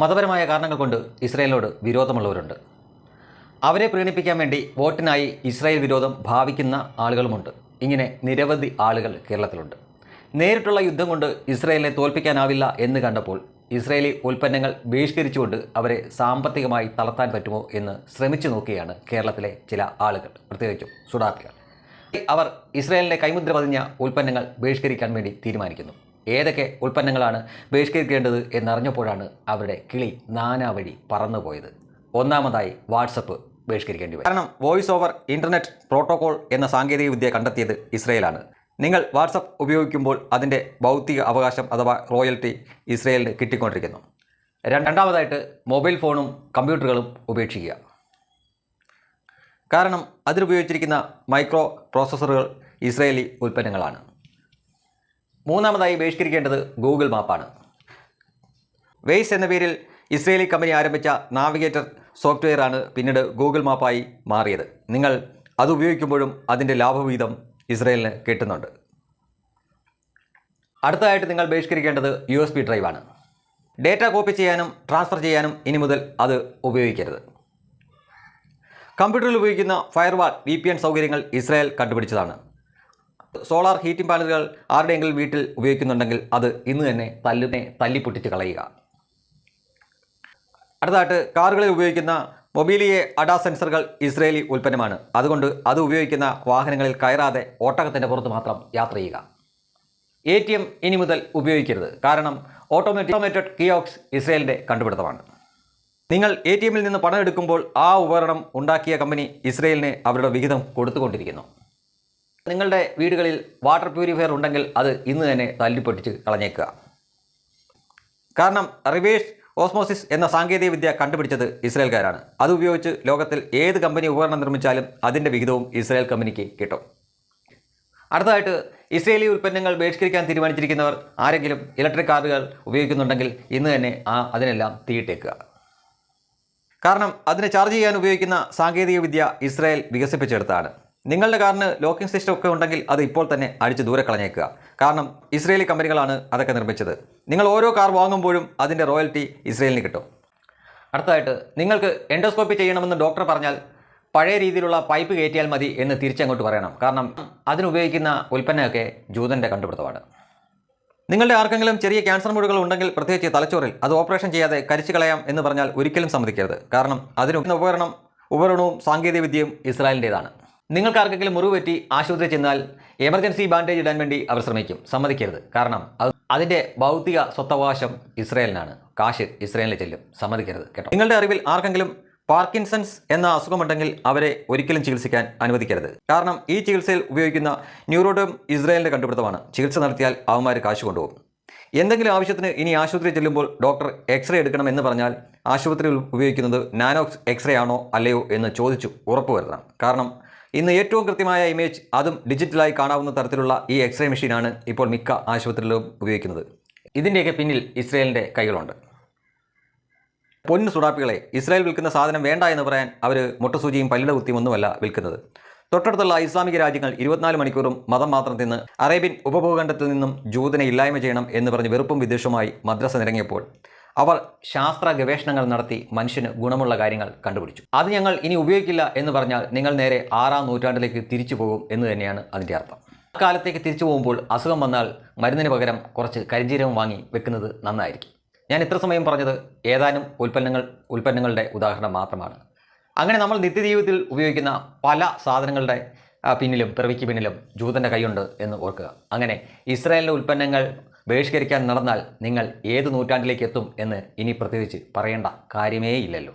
മതപരമായ കാരണങ്ങൾ കൊണ്ട് ഇസ്രയേലിനോട് വിരോധമുള്ളവരുണ്ട്. അവരെ പ്രീണിപ്പിക്കാൻ വേണ്ടി വോട്ടിനായി ഇസ്രായേൽ വിരോധം ഭാവിക്കുന്ന ആളുകളുമുണ്ട്. ഇങ്ങനെ നിരവധി ആളുകൾ കേരളത്തിലുണ്ട്. നേരിട്ടുള്ള യുദ്ധം കൊണ്ട് ഇസ്രായേലിനെ തോൽപ്പിക്കാനാവില്ല എന്ന് കണ്ടപ്പോൾ ഇസ്രായേലി ഉൽപ്പന്നങ്ങൾ ബഹിഷ്കരിച്ചുകൊണ്ട് അവരെ സാമ്പത്തികമായി തളർത്താൻ പറ്റുമോ എന്ന് ശ്രമിച്ചു നോക്കിയാണ് കേരളത്തിലെ ചില ആളുകൾ. പ്രത്യേകിച്ചും സുഡാപ്പികൾ അവർ ഇസ്രായേലിന്റെ കൈമുദ്ര പതിഞ്ഞ ഉൽപ്പന്നങ്ങൾ ബഹിഷ്കരിക്കാൻ വേണ്ടി തീരുമാനിക്കുന്നു. ഏതൊക്കെ ഉൽപ്പന്നങ്ങളാണ് ബഹിഷ്കരിക്കേണ്ടത് എന്നറിഞ്ഞപ്പോഴാണ് അവരുടെ കിളി നാനാവഴി പറന്നുപോയത്. ഒന്നാമതായി വാട്സപ്പ് ബഹിഷ്കരിക്കേണ്ടി വരും. കാരണം വോയിസ് ഓവർ ഇന്റർനെറ്റ് പ്രോട്ടോകോൾ എന്ന സാങ്കേതികവിദ്യ കണ്ടെത്തിയത് ഇസ്രയേലാണ്. നിങ്ങൾ വാട്സപ്പ് ഉപയോഗിക്കുമ്പോൾ അതിന്റെ ഭൗതിക അവകാശം അഥവാ റോയൽറ്റി ഇസ്രയേലിന് കിട്ടിക്കൊണ്ടിരിക്കുന്നു. രണ്ടാമതായിട്ട് മൊബൈൽ ഫോണും കമ്പ്യൂട്ടറുകളും ഉപേക്ഷിക്കുക. കാരണം അതിലുപയോഗിച്ചിരിക്കുന്ന മൈക്രോ പ്രോസസ്സറുകൾ ഇസ്രയേലി ഉൽപ്പന്നങ്ങളാണ്. മൂന്നാമതായി ബഹിഷ്കരിക്കേണ്ടത് ഗൂഗിൾ മാപ്പാണ്. വെയ്സ് എന്ന പേരിൽ ഇസ്രയേലി കമ്പനി ആരംഭിച്ച നാവിഗേറ്റർ സോഫ്റ്റ്വെയർ ആണ് പിന്നീട് ഗൂഗിൾ മാപ്പായി മാറിയത്. നിങ്ങൾ അത് ഉപയോഗിക്കുമ്പോഴും അതിന്റെ ലാഭവീതം ഇസ്രയേലിന് കിട്ടുന്നുണ്ട്. അടുത്തതായിട്ട് നിങ്ങൾ ബഹിഷ്കരിക്കേണ്ടത് യു എസ് ബി ഡ്രൈവാണ്. ഡേറ്റ കോപ്പി ചെയ്യാനും ട്രാൻസ്ഫർ ചെയ്യാനും ഇനി മുതൽ അത് ഉപയോഗിക്കരുത്. കമ്പ്യൂട്ടറിൽ ഉപയോഗിക്കുന്ന ഫയർവാൾ വി പി എൻ സൗകര്യങ്ങൾ ഇസ്രായേൽ കണ്ടുപിടിച്ചതാണ്. സോളാർ ഹീറ്റിംഗ് പാനലുകൾ ആരുടെയെങ്കിലും വീട്ടിൽ ഉപയോഗിക്കുന്നുണ്ടെങ്കിൽ അത് ഇന്ന് തന്നെ തല്ലിനെ തല്ലിപ്പൊട്ടിച്ച് കളയുക. അടുത്തതായിട്ട് കാറുകളിൽ ഉപയോഗിക്കുന്ന മൊബീലിയെ അഡാ സെൻസറുകൾ ഇസ്രയേലി ഉൽപ്പന്നമാണ്. അതുകൊണ്ട് അത് ഉപയോഗിക്കുന്ന വാഹനങ്ങളിൽ കയറാതെ ഓട്ടകത്തിന്റെ പുറത്ത് മാത്രം യാത്ര ചെയ്യുക. എ ടി എം ഇനി മുതൽ ഉപയോഗിക്കരുത്. കാരണം ഓട്ടോമാറ്റിക് ഓട്ടോമേറ്റഡ് കിയോക്സ് ഇസ്രയേലിന്റെ കണ്ടുപിടുത്തമാണ്. നിങ്ങൾ എ ടി എമ്മിൽ നിന്ന് പണം എടുക്കുമ്പോൾ ആ ഉപകരണം ഉണ്ടാക്കിയ കമ്പനി ഇസ്രയേലിന് അവരുടെ വിഹിതം കൊടുത്തുകൊണ്ടിരിക്കുന്നു. നിങ്ങളുടെ വീടുകളിൽ വാട്ടർ പ്യൂരിഫയർ ഉണ്ടെങ്കിൽ അത് ഇന്ന് തന്നെ തല്ലിപ്പൊട്ടിച്ച് കളഞ്ഞേക്കുക. കാരണം റിവേഴ്സ് ഓസ്മോസിസ് എന്ന സാങ്കേതിക വിദ്യ കണ്ടുപിടിച്ചത് ഇസ്രയേൽക്കാരാണ്. അതുപയോഗിച്ച് ലോകത്തിൽ ഏത് കമ്പനി ഉപകരണം നിർമ്മിച്ചാലും അതിന്റെ വിഹിതവും ഇസ്രയേൽ കമ്പനിക്ക് കിട്ടും. അടുത്തതായിട്ട് ഇസ്രയേലി ഉൽപ്പന്നങ്ങൾ ബഹിഷ്കരിക്കാൻ തീരുമാനിച്ചിരിക്കുന്നവർ ആരെങ്കിലും ഇലക്ട്രിക് കാറുകൾ ഉപയോഗിക്കുന്നുണ്ടെങ്കിൽ ഇന്ന് തന്നെ ആ അതിനെല്ലാം തീയിട്ടേക്കുക. കാരണം അതിനെ ചാർജ് ചെയ്യാൻ ഉപയോഗിക്കുന്ന സാങ്കേതിക വിദ്യ ഇസ്രായേൽ വികസിപ്പിച്ചെടുത്താണ് നിങ്ങളുടെ കാറിന് ലോക്കിംഗ് സിസ്റ്റം ഒക്കെ ഉണ്ടെങ്കിൽ അത് ഇപ്പോൾ തന്നെ അടിച്ച് ദൂരെ കളഞ്ഞേക്കുക. കാരണം ഇസ്രയേലി കമ്പനികളാണ് അതൊക്കെ നിർമ്മിച്ചത്. നിങ്ങൾ ഓരോ കാർ വാങ്ങുമ്പോഴും അതിന്റെ റോയൽറ്റി ഇസ്രയേലിന് കിട്ടും. അടുത്തതായിട്ട് നിങ്ങൾക്ക് എൻഡോസ്കോപ്പി ചെയ്യണമെന്ന് ഡോക്ടർ പറഞ്ഞാൽ പഴയ രീതിയിലുള്ള പൈപ്പ് കയറ്റിയാൽ മതി എന്ന് തിരിച്ചങ്ങോട്ട് പറയണം. കാരണം അതിനുപയോഗിക്കുന്ന ഉൽപ്പന്നമൊക്കെ ജൂതന്റെ കണ്ടുപിടുത്തമാണ്. നിങ്ങളുടെ ആർക്കെങ്കിലും ചെറിയ ക്യാൻസർ മുഴുകൾ ഉണ്ടെങ്കിൽ പ്രത്യേകിച്ച് തലച്ചോറിൽ അത് ഓപ്പറേഷൻ ചെയ്യാതെ കരിച്ചു കളയാം എന്ന് പറഞ്ഞാൽ ഒരിക്കലും സമ്മതിക്കരുത്. കാരണം അതിന് ഉപകരണം ഉപകരണവും സാങ്കേതികവിദ്യയും ഇസ്രായേലിന്റേതാണ്. നിങ്ങൾക്ക് ആർക്കെങ്കിലും മുറിവ് പറ്റി ആശുപത്രി ചെന്നാൽ എമർജൻസി ബാൻഡേജ് ഇടാൻ വേണ്ടി അവർ ശ്രമിക്കും. സമ്മതിക്കരുത്. കാരണം അത് അതിന്റെ ഭൗതിക സ്വത്തവകാശം ഇസ്രയേലിനാണ്. കാശ് ഇസ്രയേലിൽ ചെല്ലും. സമ്മതിക്കരുത്. കേട്ടോ. നിങ്ങളുടെ അറിവിൽ ആർക്കെങ്കിലും പാർക്കിൻസൺസ് എന്ന അസുഖമുണ്ടെങ്കിൽ അവരെ ഒരിക്കലും ചികിത്സിക്കാൻ അനുവദിക്കരുത്. കാരണം ഈ ചികിത്സയിൽ ഉപയോഗിക്കുന്ന ന്യൂറോഡോം ഇസ്രായേലിന്റെ കണ്ടുപിടുത്തമാണ്. ചികിത്സ നടത്തിയാൽ അവന്മാർ കാശ് കൊണ്ടുപോകും. എന്തെങ്കിലും ആവശ്യത്തിന് ഇനി ആശുപത്രി ചെല്ലുമ്പോൾ ഡോക്ടർ എക്സ്റേ എടുക്കണം എന്ന് പറഞ്ഞാൽ ആശുപത്രിയിൽ ഉപയോഗിക്കുന്നത് നാനോക്സ് എക്സ്റേ ആണോ അല്ലയോ എന്ന് ചോദിച്ചു ഉറപ്പുവരുത്തണം കാരണം ഇന്ന് ഏറ്റവും കൃത്യമായ ഇമേജ് അതും ഡിജിറ്റലായി കാണാവുന്ന തരത്തിലുള്ള ഈ എക്സ്റേ മെഷീനാണ് ഇപ്പോൾ മിക്ക ആശുപത്രികളിലും ഉപയോഗിക്കുന്നത്. ഇതിന്റെയൊക്കെ പിന്നിൽ ഇസ്രയേലിന്റെ കൈകളുണ്ട്. പൊന്നു സുടാപ്പികളെ ഇസ്രായേൽ വിൽക്കുന്ന സാധനം വേണ്ട എന്ന് പറയാൻ അവർ മുട്ടസൂചിയും പല്ലിട കുത്തിയും ഒന്നുമല്ല വിൽക്കുന്നത്. തൊട്ടടുത്തുള്ള ഇസ്ലാമിക രാജ്യങ്ങൾ ഇരുപത്തിനാല് മണിക്കൂറും മതം മാത്രം തിന്ന് അറേബ്യൻ ഉപഭൂഖണ്ഡത്തിൽ നിന്നും ജൂതനെ ഇല്ലായ്മ ചെയ്യണം എന്ന് പറഞ്ഞ് വെറുപ്പും വിദ്വേഷവുമായി മദ്രസ നിരങ്ങിയപ്പോൾ അവർ ശാസ്ത്ര ഗവേഷണങ്ങൾ നടത്തി മനുഷ്യന് ഗുണമുള്ള കാര്യങ്ങൾ കണ്ടുപിടിച്ചു. അത് ഞങ്ങൾ ഇനി ഉപയോഗിക്കില്ല എന്ന് പറഞ്ഞാൽ നിങ്ങൾ നേരെ ആറാം നൂറ്റാണ്ടിലേക്ക് തിരിച്ചു പോകും എന്ന് തന്നെയാണ് അതിന്റെ അർത്ഥം. കാലത്തേക്ക് തിരിച്ചു പോകുമ്പോൾ അസുഖം വന്നാൽ മരുന്നിന് പകരം കുറച്ച് കരിഞ്ചീരവും വാങ്ങി വെക്കുന്നത് നന്നായിരിക്കും. ഞാൻ ഇത്ര സമയം പറഞ്ഞത് ഏതാനും ഉൽപ്പന്നങ്ങൾ ഉൽപ്പന്നങ്ങളുടെ ഉദാഹരണം മാത്രമാണ്. അങ്ങനെ നമ്മൾ നിത്യജീവിതത്തിൽ ഉപയോഗിക്കുന്ന പല സാധനങ്ങളുടെ പിന്നിലും പിറവിക്ക് പിന്നിലും ജൂതന്റെ കൈയുണ്ട് എന്ന് ഓർക്കുക. അങ്ങനെ ഇസ്രായേലിന്റെ ഉൽപ്പന്നങ്ങൾ ബഹിഷ്കരിക്കാൻ നടന്നാൽ നിങ്ങൾ ഏത് നൂറ്റാണ്ടിലേക്ക് എത്തും എന്ന് ഇനി പ്രത്യേകിച്ച് പറയേണ്ട കാര്യമേ ഇല്ലല്ലോ